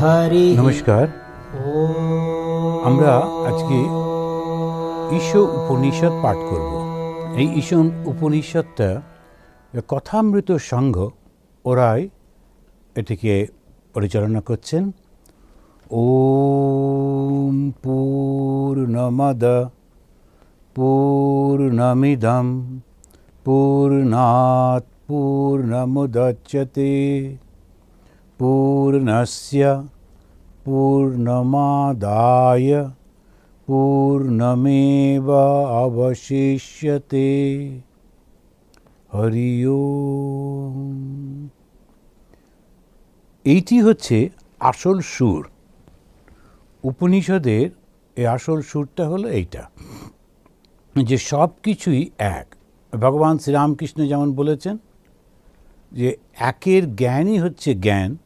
হরি নমস্কার। আমরা আজকে ঈশ উপনিষদ পাঠ করব। এই ঈশ উপনিষদটা কথামৃত সংঘ ওরাই এটিকে পরিচালনা করছেন। ওম পূর্ণমদ পূর্ণমিদম পূর্ণাৎ পূর্ণমুদচ্যতে। पूर्णस्य पूर्णमादाय पूर्णमेव अवशिष्यते হরি ওম এইটি হচ্ছে আসল সুর উপনিষদের এই আসল সুরটা হলো এইটা যে সব কিছুই এক ভগবান শ্রীরামকৃষ্ণ যেমন বলেছেন যে একের জ্ঞানই হচ্ছে জ্ঞান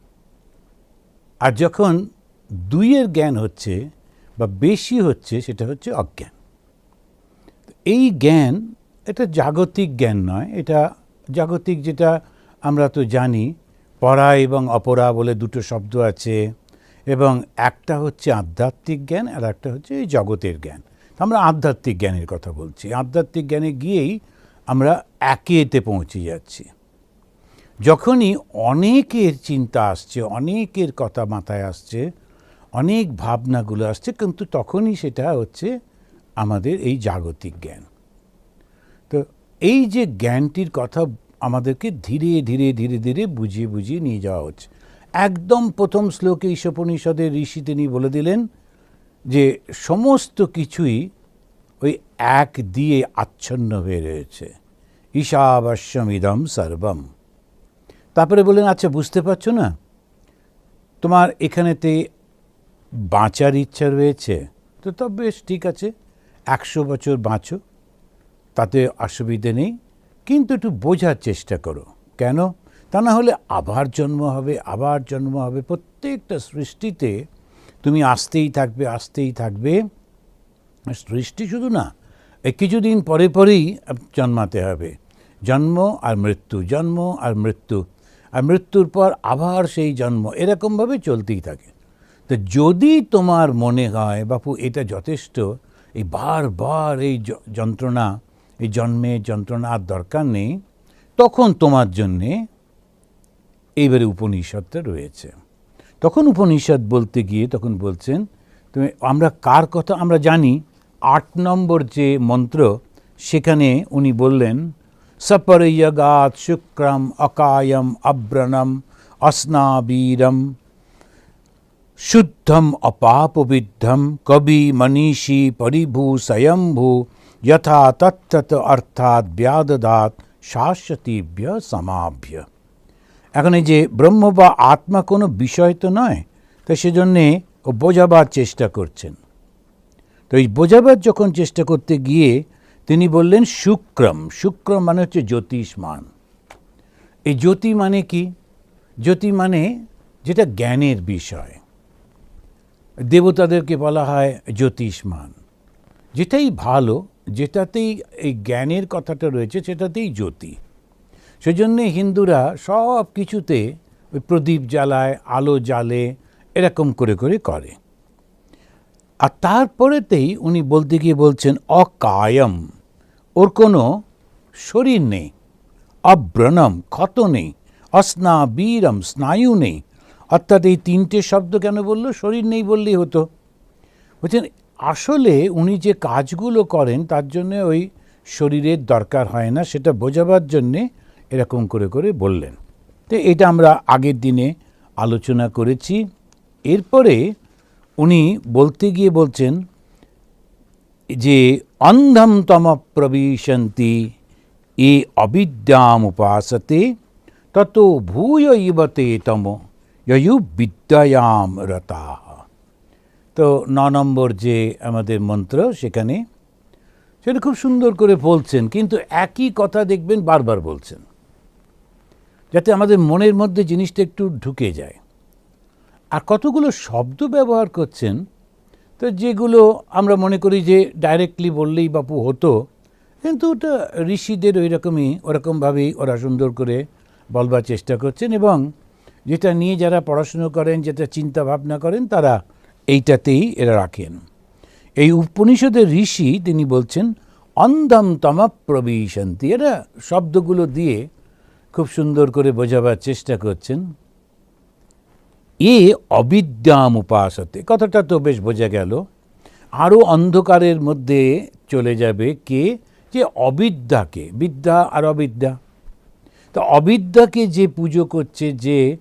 আর যখন দুইয়ের জ্ঞান হচ্ছে বা বেশি হচ্ছে, সেটা হচ্ছে অজ্ঞান। এই জ্ঞান, এটা জাগতিক জ্ঞান নয়, এটা জাগতিক যেটা আমরা তো জানি, পরা এবং অপরা বলে দুটো শব্দ আছে, এবং একটা হচ্ছে আধ্যাত্মিক জ্ঞান, আর একটা হচ্ছে এই জগতের জ্ঞান। আমরা আধ্যাত্মিক জ্ঞানের কথা বলছি। আধ্যাত্মিক জ্ঞানে গিয়েই আমরা একেতে পৌঁছে যাচ্ছি। যখনই অনেকের চিন্তা আসছে, অনেকের কথা মাথায় আসছে, অনেক ভাবনাগুলো আসছে, কিন্তু তখনই সেটা হচ্ছে আমাদের এই জাগতিক জ্ঞান। তো এই যে জ্ঞানটির কথা আমাদেরকে ধীরে ধীরে ধীরে ধীরে বুঝিয়ে বুঝিয়ে নিয়ে যাওয়া হচ্ছে। একদম প্রথম শ্লোকে ঈশোপনিষদের ঋষি তিনি বলে দিলেন যে সমস্ত কিছুই ওই এক দিয়ে আচ্ছন্ন হয়ে রয়েছে। ঈশাবশ্যমিদম সর্বম। তারপরে বললেন আচ্ছা বুঝতে পারছ না? তোমার এখানেতে বাঁচার ইচ্ছা রয়েছে। তো তবে বেশ, ঠিক আছে। একশো বছর বাঁচো। তাতে অসুবিধে নেই। কিন্তু একটু বোঝার চেষ্টা করো। কেন? তা না হলে আবার জন্ম হবে, আবার জন্ম হবে। প্রত্যেকটা সৃষ্টিতে তুমি আসতেই থাকবে আসতেই থাকবে। সৃষ্টি শুধু না কিছুদিন পরে পরেই জন্মাতে হবে। জন্ম আর মৃত্যু, জন্ম আর মৃত্যু। আর মৃত্যুর পর আবার সেই জন্ম। এরকমভাবে চলতেই থাকে। তো যদি তোমার মনে হয়, বাপু, এটা যথেষ্ট। এই বারবার এই যন্ত্রণা, এই জন্মের যন্ত্রণা আর দরকার নেই। তখন তোমার জন্যে এইবারে উপনিষদটা রয়েছে। তখন উপনিষদ বলতে গিয়ে তখন বলছেন, তুমি, আমরা কার কথা আমরা জানি? আট নম্বর যে মন্ত্র, সেখানে উনি বললেন সপরয়গাত শুক্রম অকায়ম অব্রণম অস্নাবীরম শুদ্ধম অপাপবিদ্ধম কবি মনীষী পরিভূ স্বয়ম্ভূ যথা তত্তত অর্থাৎ ব্যাদদাত শাশ্বতীভ্য সমাভ্য এখন এই যে ব্রহ্ম বা আত্মা কোনো বিষয় তো নয়, তো সেজন্যে ও বোঝাবার চেষ্টা করছেন। তো এই বোঝাবার যখন চেষ্টা করতে গিয়ে তিনি বললেন, শুক্রম শুক্রম মানে হচ্ছে জ্যোতিষমান এই জ্যোতি মানে কি? জ্যোতি মানে যেটা জ্ঞানের বিষয়। দেবতাদেরকে বলা হয় জ্যোতিষমান যেটাই ভালো, যেটাতেই এই জ্ঞানের কথাটা রয়েছে, সেটাতেই জ্যোতি। সেজন্যে হিন্দুরা সব কিছুতে ওই প্রদীপ জ্বালায়, আলো জ্বালে, এরকম করে করে করে। আর তারপরেতেই উনি বলতে গিয়ে বলছেন, অকায়ম, ওর কোনো শরীর নেই, অব্রণম, ক্ষত নেই, অস্নাবীরম, স্নায়ু নেই। অর্থাৎ এই তিনটে শব্দ কেন বলল? শরীর নেই বললেই হতো। বলছেন, আসলে উনি যে কাজগুলো করেন, তার জন্য ওই শরীরের দরকার হয় না, সেটা বোঝাবার জন্যে এরকম করে করে বললেন। তো এটা আমরা আগের দিনে আলোচনা করেছি। এরপরে উনি বলতে গিয়ে বলছেন যে, অন্ধম তম প্রবিশন্তি, এ অবিদ্যাম উপাসতে, তত ভূয় ইবতে তম যয়ু বিদ্যায়াম রতা। তো ন নম্বর যে আমাদের মন্ত্র সেখানে, সেটা খুব সুন্দর করে বলছেন, কিন্তু একই কথা দেখবেন বারবার বলছেন, যাতে আমাদের মনের মধ্যে জিনিসটা একটু ঢুকে যায়। আর কতগুলো শব্দ ব্যবহার করছেন, তো যেগুলো আমরা মনে করি যে ডাইরেক্টলি বললেই বাপু হতো, কিন্তু ওটা ঋষিদের ওই রকমই ওরকমভাবেই ওরা সুন্দর করে বলবার চেষ্টা করছেন এবং যেটা নিয়ে যারা পড়াশুনো করেন, যেটা চিন্তা ভাবনা করেন, তারা এইটাতেই এরা রাখেন। এই উপনিষদের ঋষি তিনি বলছেন, অন্ধম তমা প্রবিশন্তি এরা শব্দগুলো দিয়ে খুব সুন্দর করে বোঝাবার চেষ্টা করছেন। এ অবিদ্যাম উপাসতে কথাটা তো বেশ বোঝা গেল। আরও অন্ধকারের মধ্যে চলে যাবে কে? যে অবিদ্যাকে। বিদ্যা আর অবিদ্যা। তো অবিদ্যাকে যে পুজো করছে, যে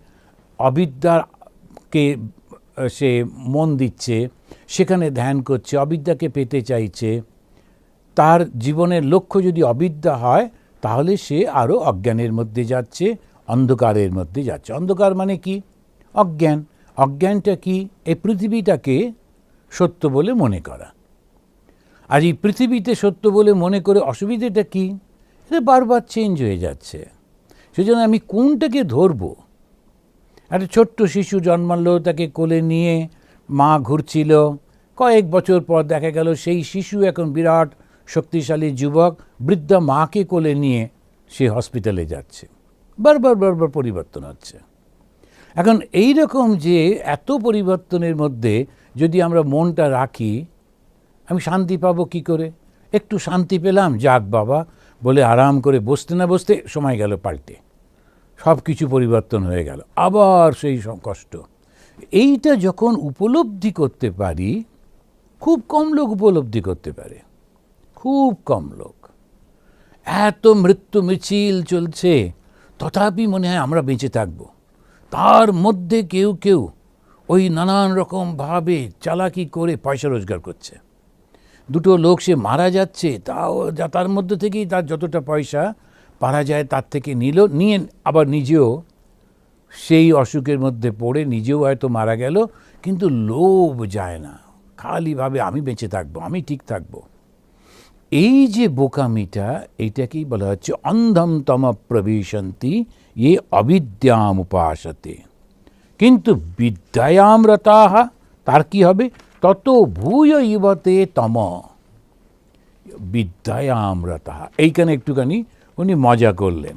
অবিদ্যাকে সে মন দিচ্ছে, সেখানে ধ্যান করছে, অবিদ্যাকে পেতে চাইছে, তার জীবনের লক্ষ্য যদি অবিদ্যা হয়, তাহলে সে আরও অজ্ঞানের মধ্যে যাচ্ছে, অন্ধকারের মধ্যে যাচ্ছে। অন্ধকার মানে কি? অজ্ঞান। অজ্ঞানটা কি? এই পৃথিবীটাকে সত্য বলে মনে করা। আর এই পৃথিবীতে সত্য বলে মনে করে অসুবিধাটা কি? এটা বারবার চেঞ্জ হয়ে যাচ্ছে। সেজন্য আমি কোনটাকে ধরবো? একটা ছোট্ট শিশু জন্মালো, তাকে কোলে নিয়ে মা ঘুরছিল। কয়েক বছর পর দেখা গেল সেই শিশু এখন বিরাট শক্তিশালী যুবক, বৃদ্ধা মাকে কোলে নিয়ে সে হসপিটালে যাচ্ছে। বারবার বারবার পরিবর্তন হচ্ছে। এখন এই রকম যে এত পরিবর্তনের মধ্যে যদি আমরা মনটা রাখি, আমি শান্তি পাবো কি করে? একটু শান্তি পেলাম, যাক বাবা, বলে আরাম করে বসতে না বসতে সময় গেল পাল্টে। সব কিছু পরিবর্তন হয়ে গেল। আবার সেই কষ্ট। এইটা যখন উপলব্ধি করতে পারি, খুব কম লোক উপলব্ধি করতে পারে। খুব কম লোক। এত মৃত্যু মিছিল চলছে, তথাপি মনে হয় আমরা বেঁচে থাকব। তার মধ্যে কেউ কেউ ওই নানান রকম ভাবে চালাকি করে পয়সা রোজগার করছে। দুটো লোক সে মারা যাচ্ছে, তাও যা তার মধ্যে থেকেই তার যতটা পয়সা পারা যায় তার থেকে নিল, নিয়ে আবার নিজেও সেই অসুখের মধ্যে পড়ে নিজেও হয়তো মারা গেল, কিন্তু লোভ যায় না। খালিভাবে আমি বেঁচে থাকব, আমি ঠিক থাকব। এই যে বোকামিটা, এইটাকেই বলা হচ্ছে অন্ধম তম প্রবিশন্তি এ অবিদ্যাম উপাসতে কিন্তু বিদ্যায়াম রতাহা তার কি হবে? তত ভূয় ইবতে তম। বিদ্যায়াম রতাহা এইখানে একটুখানি উনি মজা করলেন।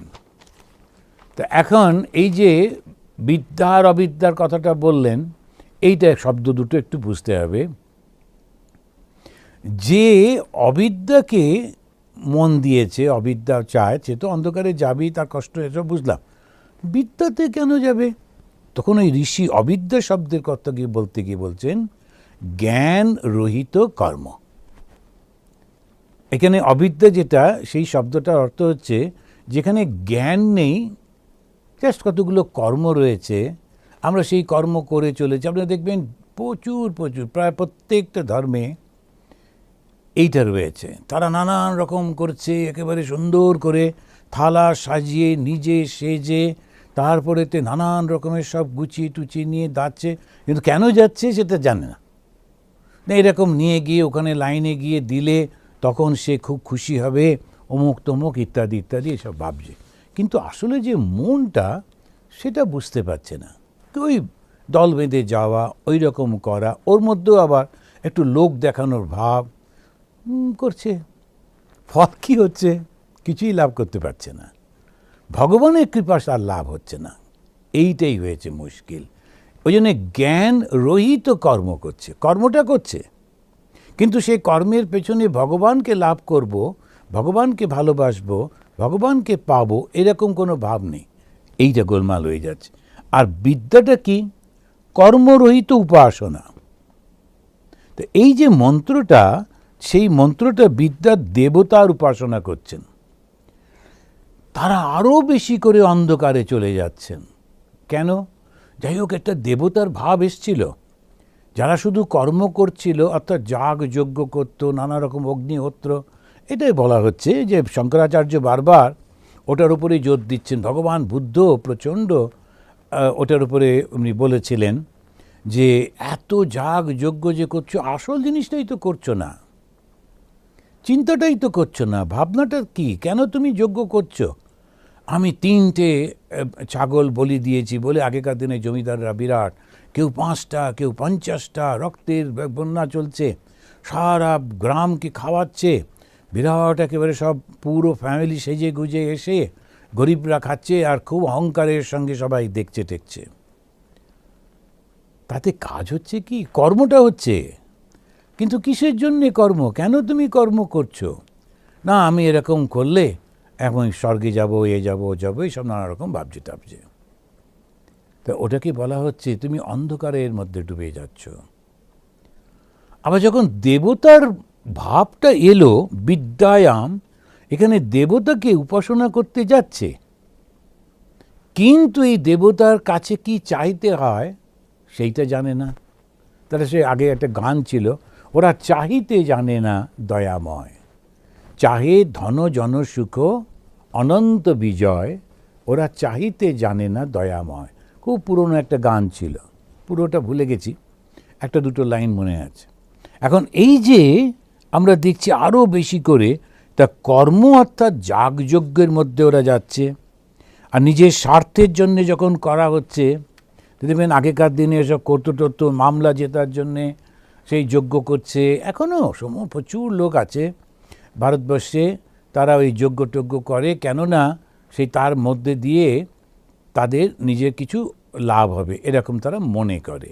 তো এখন এই যে বিদ্যা আর অবিদ্যার কথাটা বললেন, এইটা শব্দ দুটো একটু বুঝতে হবে। যে অবিদ্যাকে মন দিয়েছে, অবিদ্যা চায়, সে তো অন্ধকারে যাবেই, তার কষ্ট এসব বুঝলাম। বিদ্যাতে কেন যাবে? তখন ওই ঋষি অবিদ্যা শব্দের কথা গিয়ে বলতে গিয়ে বলছেন, জ্ঞান রহিত কর্ম। এখানে অবিদ্যা যেটা, সেই শব্দটার অর্থ হচ্ছে, যেখানে জ্ঞান নেই, জাস্ট কতগুলো কর্ম রয়েছে, আমরা সেই কর্ম করে চলেছি। আপনারা দেখবেন প্রচুর প্রচুর, প্রায় প্রত্যেকটা ধর্মে এইটা রয়েছে। তারা নানান রকম করছে, একেবারে সুন্দর করে থালা সাজিয়ে, নিজে সেজে তারপরেতে নানান রকমের সব গুছিয়ে টুচিয়ে নিয়ে যাচ্ছে। কিন্তু কেন যাচ্ছে সেটা জানে না। এরকম নিয়ে গিয়ে ওখানে লাইনে গিয়ে দিলে তখন সে খুব খুশি হবে, অমুক তমুক ইত্যাদি ইত্যাদি এসব ভাবছে। কিন্তু আসলে যে মনটা, সেটা বুঝতে পারছে না। ওই দল বেঁধে যাওয়া, ওই রকম করা, ওর মধ্যেও আবার একটু লোক দেখানোর ভাব করছে। ফল কী হচ্ছে? কিছুই লাভ করতে পারছে না। ভগবানের কৃপা তার লাভ হচ্ছে না। এইটাই হয়েছে মুশকিল। ওই জন্য জ্ঞান রহিত কর্ম করছে। কর্মটা করছে। কিন্তু সেই কর্মের পেছনে ভগবানকে লাভ করব, ভগবানকে ভালোবাসবো, ভগবানকে পাবো, এরকম কোনো ভাব নেই। এইটা গোলমাল হয়ে যাচ্ছে। আর বিদ্যাটা কি? কর্মরহিত উপাসনা। তো এই যে মন্ত্রটা সেই মন্ত্রটা বিদ্যার দেবতার উপাসনা করছেন। তারা আরও বেশি করে অন্ধকারে চলে যাচ্ছেন। কেন? যাই হোক, একটা দেবতার ভাব এসছিল। যারা শুধু কর্ম করছিল, অর্থাৎ যাগ, যজ্ঞ করত, নানা রকম অগ্নিহোত্র, এটাই বলা হচ্ছে যে শঙ্করাচার্য বারবার ওটার উপরেই জোর দিচ্ছেন। ভগবান বুদ্ধ প্রচণ্ড ওটার উপরে উনি বলেছিলেন যে, এত যাগ, যজ্ঞ যে করছ, আসল জিনিসটাই তো করছ না। চিন্তাটাই তো করছ না, ভাবনাটা কি? কেন তুমি যোগ্য করছ? আমি তিনটে ছাগল বলি দিয়েছি, বলে আগেকার দিনে জমিদাররা বিরাট, কেউ পাঁচটা, কেউ পঞ্চাশটা, রক্তের বন্যা চলছে, সারা গ্রামকে খাওয়াচ্ছে, বিরাট একেবারে সব পুরো ফ্যামিলি সেজে গুজে এসে গরিবরা খাচ্ছে আর খুব অহংকারের সঙ্গে সবাই দেখছে টেকছে। তাতে কাজ হচ্ছে কি? কর্মটা হচ্ছে। কিন্তু কিসের জন্যে কর্ম? কেন তুমি কর্ম করছ? না, আমি এরকম করলে এখন স্বর্গে যাব, এ যাব, ও যাব, এইসব নানা রকম ভাবছে টাবছে তা ওটাকে বলা হচ্ছে তুমি অন্ধকারের মধ্যে ডুবে যাচ্ছ। আবার যখন দেবতার ভাবটা এলো, বিদ্যায়াম, এখানে দেবতাকে উপাসনা করতে যাচ্ছে। কিন্তু এই দেবতার কাছে কি চাইতে হয়, সেইটা জানে না। তাহলে সে আগে একটা গান ছিল ওরা চাহিতে জানে না দয়াময়। চাহে ধন জন সুখ, অনন্ত বিজয়, ওরা চাহিতে জানে না দয়াময়। খুব পুরনো একটা গান ছিল, পুরোটা ভুলে গেছি, একটা দুটো লাইন মনে আছে। এখন এই যে আমরা দেখছি আরও বেশি করে, তা কর্ম অর্থাৎ যাগযজ্ঞের মধ্যে ওরা যাচ্ছে, আর নিজের স্বার্থের জন্য যখন করা হচ্ছে, দেখবেন আগেকার দিনে এসব করতো টরতো মামলা জেতার জন্যে সেই যজ্ঞ করছে। এখনও সম, প্রচুর লোক আছে ভারতবর্ষে, তারা ওই যজ্ঞ টজ্ঞ করে। কেননা সেই তার মধ্যে দিয়ে তাদের নিজের কিছু লাভ হবে, এরকম তারা মনে করে।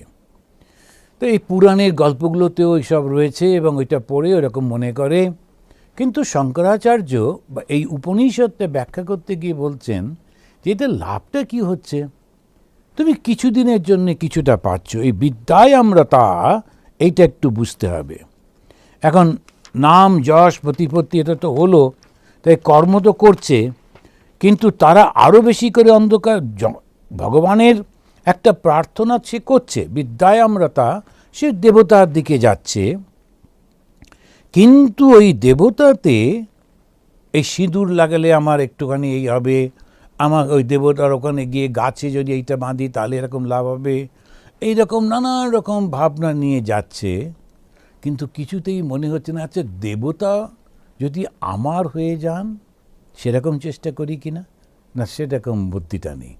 তো এই পুরাণের গল্পগুলোতেও এইসব রয়েছে এবং ওইটা পড়ে ওরকম মনে করে। কিন্তু শঙ্করাচার্য বা এই উপনিষদটা ব্যাখ্যা করতে গিয়ে বলছেন যে এতে লাভটা কি হচ্ছে? তুমি কিছুদিনের জন্য কিছুটা পাচ্ছ, এই বিদ্যায় আমরা তা এইটা একটু বুঝতে হবে। এখন নাম, যশ, প্রতিপত্তি এটা তো হলো, তাই কর্ম তো করছে, কিন্তু তারা আরও বেশি করে অন্ধকার ভগবানের একটা প্রার্থনা সে করছে, বিদ্যায় আমরা তা, সে দেবতার দিকে যাচ্ছে। কিন্তু ওই দেবতাতে এই সিঁদুর লাগালে আমার একটুখানি এই হবে, আমার ওই দেবতার ওখানে গিয়ে গাছে যদি এইটা বাঁধি তাহলে এরকম লাভ হবে। এই রকম নানান রকম ভাবনা নিয়ে যাচ্ছে, কিন্তু কিছুতেই মনে হচ্ছে না আচ্ছা দেবতা যদি আমার হয়ে যান, সেরকম চেষ্টা করি কি না? না, সেরকম বুদ্ধিটা নেই,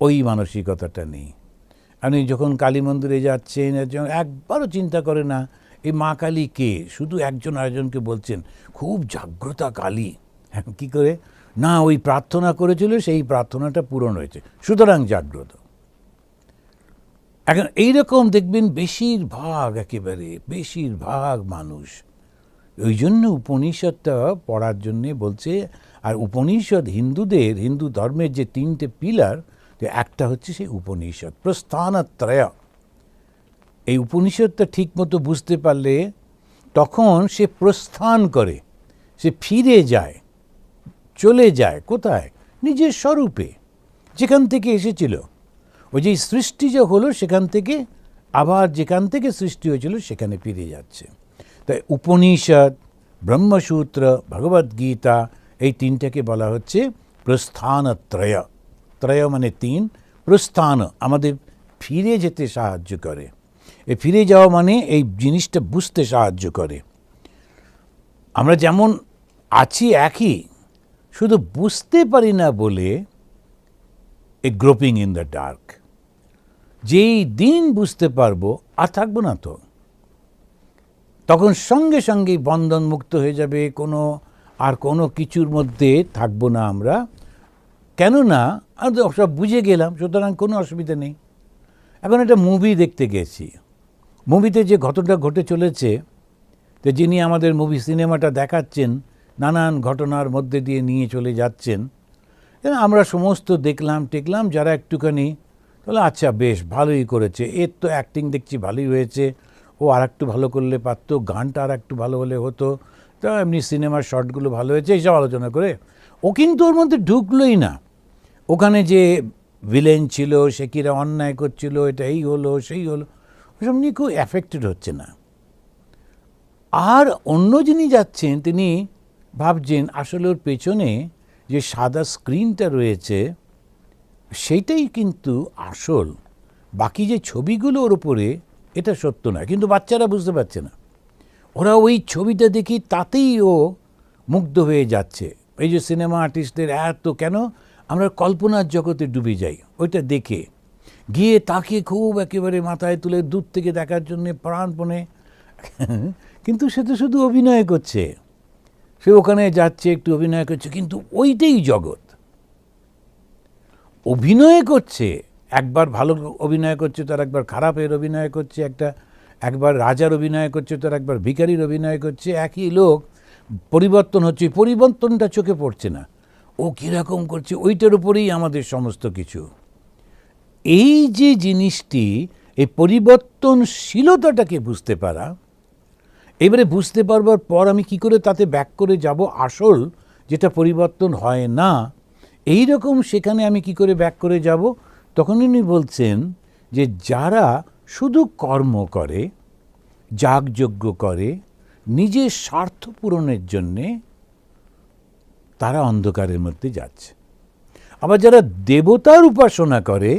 ওই মানসিকতাটা নেই। আপনি যখন কালী মন্দিরে যাচ্ছেন একবারও চিন্তা করে না, এই মা কালী কে? শুধু একজন আরেকজনকে বলছেন, খুব জাগ্রতা কালী। হ্যাঁ কী করে? না, ওই প্রার্থনা করেছিল, সেই প্রার্থনাটা পূরণ হয়েছে। সুতরাং জাগ্রত। এখন এইরকম দেখবেন বেশিরভাগ একেবারে, বেশিরভাগ মানুষ। ওই জন্য উপনিষদটা পড়ার জন্যে বলছে, আর উপনিষদ হিন্দুদের, হিন্দু ধর্মের যে তিনটে পিলার একটা হচ্ছে সেই উপনিষদ, প্রস্থানত্রয়। এই উপনিষদটা ঠিকমতো বুঝতে পারলে তখন সে প্রস্থান করে, সে ফিরে যায়, চলে যায় কোথায়? নিজের স্বরূপে, যেখান থেকে এসেছিল। ওই যে সৃষ্টি যে হলো সেখান থেকে আবার যেখান থেকে সৃষ্টি হয়েছিল সেখানে ফিরে যাচ্ছে। তাই উপনিষদ, ব্রহ্মসূত্র, ভগবদ্গীতা এই তিনটাকে বলা হচ্ছে প্রস্থানত্রয়। ত্রয় মানে তিন, প্রস্থান আমাদের ফিরে যেতে সাহায্য করে। এই ফিরে যাওয়া মানে এই জিনিসটা বুঝতে সাহায্য করে। আমরা যেমন আছি একই, শুধু বুঝতে পারি না বলে a groping in the dark. যেই দিন বুঝতে পারব, আর থাকব না তো। তখন সঙ্গে সঙ্গেই বন্ধন মুক্ত হয়ে যাবে, কোনো, আর কোনো কিছুর মধ্যে থাকব না আমরা। কেননা আমি তো সব বুঝে গেলাম, সুতরাং কোনো অসুবিধা নেই। এখন একটা মুভি দেখতে গেছি। মুভিতে যে ঘটনা ঘটে চলেছে, তো যিনি আমাদের মুভি সিনেমাটা দেখাচ্ছেন, নানান ঘটনার মধ্যে দিয়ে নিয়ে চলে যাচ্ছেন আমরা সমস্ত দেখলাম, টেকলাম, যারা একটুখানি তাহলে আচ্ছা বেশ, ভালোই করেছে। এর তো অ্যাক্টিং দেখছি ভালোই হয়েছে। ও আর একটু ভালো করলে পারতো, গানটা আর একটু ভালো হলে হতো। তা এমনি সিনেমার শর্টগুলো ভালো হয়েছে, এইসব আলোচনা করে। ও কিন্তু ওর মধ্যে ঢুকলোই না। ওখানে যে ভিলেন ছিল, সে কিরা অন্যায় করছিল, এটা এই হলো, সেই হলো, ওসব নিয়ে খুব অ্যাফেক্টেড হচ্ছে না। আর অন্য যিনি যাচ্ছেন, তিনি ভাবছেন আসলে ওর পেছনে যে সাদা স্ক্রিনটা রয়েছে সেইটাই কিন্তু আসল। বাকি যে ছবিগুলো ওর উপরে, এটা সত্য না কিন্তু বাচ্চারা বুঝতে পারছে না। ওরা ওই ছবিটা দেখি তাতেই ও মুগ্ধ হয়ে যাচ্ছে। এই যে সিনেমা আর্টিস্টদের এত কেন? আমরা কল্পনার জগতে ডুবে যাই, ওইটা দেখে। গিয়ে তাকে খুব একেবারে মাথায় তুলে দূর থেকে দেখার জন্যে প্রাণপণে। কিন্তু সে তো শুধু অভিনয় করছে। সে ওখানে যাচ্ছে, একটু অভিনয় করছে, কিন্তু ওইটাই জগৎ। অভিনয় করছে, একবার ভালো অভিনয় করছে, তার একবার খারাপের অভিনয় করছে, একটা, একবার রাজার অভিনয় করছে, তার একবার ভিখারির অভিনয় করছে, একই লোক, পরিবর্তন হচ্ছে পরিবর্তনটা চোখে পড়ছে না। ও কীরকম করছে, ওইটার উপরেই আমাদের সমস্ত কিছু। এই যে জিনিসটি, এই পরিবর্তনশীলতাটাকে বুঝতে পারা, এবারে বুঝতে পারবার পর আমি কি করে তাতে ব্যাক করে যাব আসল, যেটা পরিবর্তন হয় না এই রকম সেখানে আমি কি করে ব্যাক করে যাব? তখন উনি বলছেন যে, যারা শুধু কর্ম করে, যাগযজ্ঞ করে, নিজের স্বার্থ পূরণের জন্যে, তারা অন্ধকারের মধ্যে যাচ্ছে। আবার যারা দেবতার উপাসনা করে,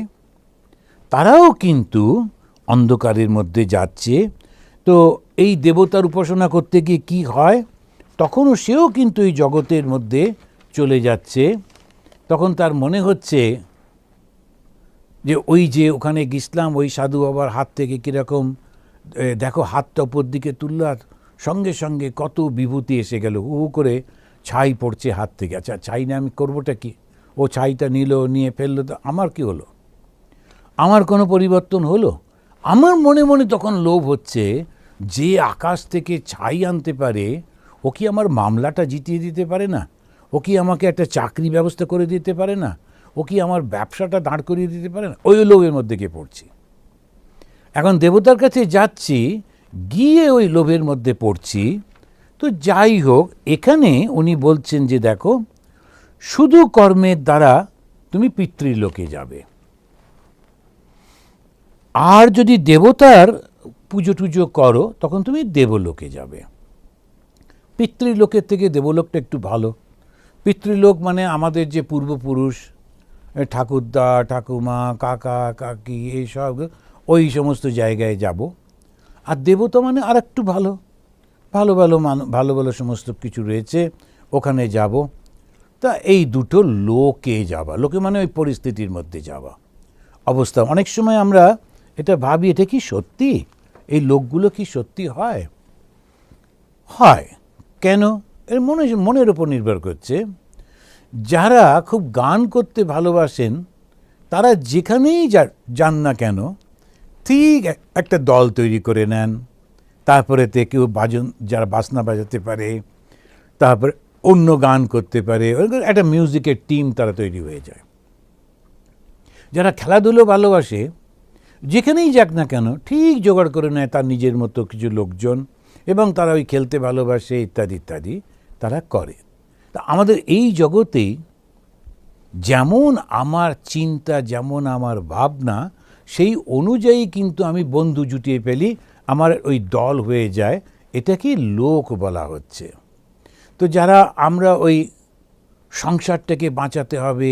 তারাও কিন্তু অন্ধকারের মধ্যে যাচ্ছে। তো এই দেবতার উপাসনা করতে গিয়ে কী হয়? তখনও সেও কিন্তু এই জগতের মধ্যে চলে যাচ্ছে। তখন তার মনে হচ্ছে যে ওই যে ওখানে গেছিলাম ওই সাধু বাবার হাত থেকে কীরকম দেখো হাতটা ওপর দিকে তুললো আর সঙ্গে সঙ্গে কত বিভূতি এসে গেল। হু করে ছাই পড়ছে হাত থেকে। আচ্ছা ছাই না আমি করবোটা কি? ও ছাইটা নিল, নিয়ে ফেলল তো, আমার কি হলো? আমার কোনো পরিবর্তন হলো? আমার মনে মনে তখন লোভ হচ্ছে যে আকাশ থেকে ছাই আনতে পারে, ও কি আমার মামলাটা জিতিয়ে দিতে পারে না? ও কি আমাকে একটা চাকরি ব্যবস্থা করে দিতে পারে না? ও কি আমার ব্যবসাটা দাঁড় করিয়ে দিতে পারে না? ওই লোভের মধ্যে গিয়ে পড়ছি। এখন দেবতার কাছে যাচ্ছি, গিয়ে ওই লোভের মধ্যে পড়ছি। তো যাই হোক, এখানে উনি বলছেন যে, দেখো, শুধু কর্মের দ্বারা তুমি পিতৃলোকে যাবে। আর যদি দেবতার পুজো টুজো করো, তখন তুমি দেবলোকে যাবে। পিতৃলোকের থেকে দেবলোকটা একটু ভালো। পিতৃলোক মানে আমাদের যে পূর্বপুরুষ ঠাকুরদা ঠাকুমা কাকা, কাকি এইসব ওই সমস্ত জায়গায় যাব। আর দেবতা মানে আর একটু ভালো ভালো ভালো ভালো ভালো সমস্ত কিছু রয়েছে, ওখানে যাব। তা এই দুটো লোকে যাওয়া লোকে মানে ওই পরিস্থিতির মধ্যে যাওয়া। অবস্থা, অনেক সময় আমরা এটা ভাবি, এটা কি সত্যি? এই লোকগুলো কি সত্যি হয়? হয়। কেন? এর মনে মনের উপর নির্ভর করছে। যারা খুব গান করতে ভালোবাসেন, তারা যেখানেই যান না কেন, ঠিক একটা দল তৈরি করে নেন। তারপরেতে কেউ বাজন, যারা বাসনা বাজাতে পারে, তারপরে অন্য গান করতে পারে একটা মিউজিকের টিম তারা তৈরি হয়ে যায়। যারা খেলাধুলো ভালোবাসে, যেখানেই যাক না কেন, ঠিক জোগাড় করে নেয় তার নিজের মতো কিছু লোকজন এবং তারা ওই খেলতে ভালোবাসে, ইত্যাদি ইত্যাদি। তারা করে। তা আমাদের এই জগতেই যেমন আমার চিন্তা, যেমন আমার ভাবনা, সেই অনুযায়ী কিন্তু আমি বন্ধু জুটিয়ে ফেলি, আমার ওই দল হয়ে যায় এটাকে লোক বলা হচ্ছে। তো যারা আমরা ওই সংসারটাকে বাঁচাতে হবে,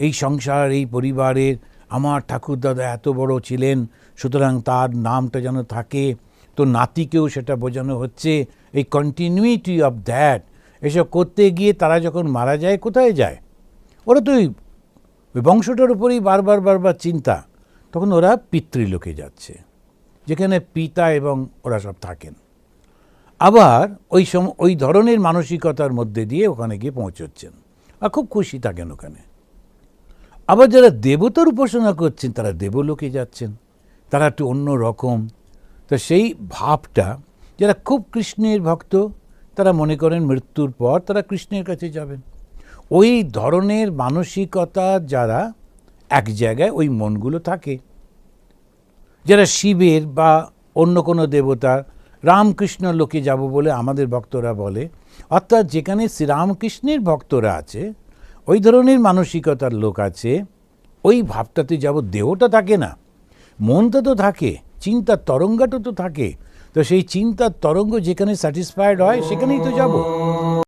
এই সংসার, এই পরিবারের, আমার ঠাকুরদাদা এত বড় ছিলেন, সুতরাং তার নামটা যেন থাকে, তো নাতিকেও সেটা বোঝানো হচ্ছে, এই কন্টিনিউইটি অফ দ্যাট এসব করতে গিয়ে তারা যখন মারা যায়, কোথায় যায়? ওরা তো ওই বংশটার উপরেই বারবার বারবার চিন্তা। তখন ওরা পিতৃলোকে যাচ্ছে, যেখানে পিতা এবং ওরা সব থাকেন। আবার ওই সম, ওই ধরনের মানসিকতার মধ্যে দিয়ে ওখানে গিয়ে পৌঁছচ্ছেন। আর খুব খুশি থাকেন ওখানে। আবার যারা দেবতার উপাসনা করছেন, তারা দেবলোকে যাচ্ছেন। তারা একটু অন্য রকম। তো সেই ভাবটা, যারা খুব কৃষ্ণের ভক্ত তারা মনে করেন মৃত্যুর পর তারা কৃষ্ণের কাছে যাবেন। ওই ধরনের মানসিকতা যারা এক জায়গায় ওই মনগুলো থাকে। যারা শিবের বা অন্য কোনো দেবতার রামকৃষ্ণ লোকে যাব বলে আমাদের ভক্তরা বলে, অর্থাৎ যেখানে শ্রীরামকৃষ্ণের ভক্তরা আছে, ওই ধরনের মানসিকতার লোক আছে, ওই ভাবটাতে যাব দেহটা থাকে না। মনটা তো থাকে, চিন্তার তরঙ্গটা তো থাকে তো সেই চিন্তার তরঙ্গ যেখানে স্যাটিসফাইড হয় সেখানেই তো যাব।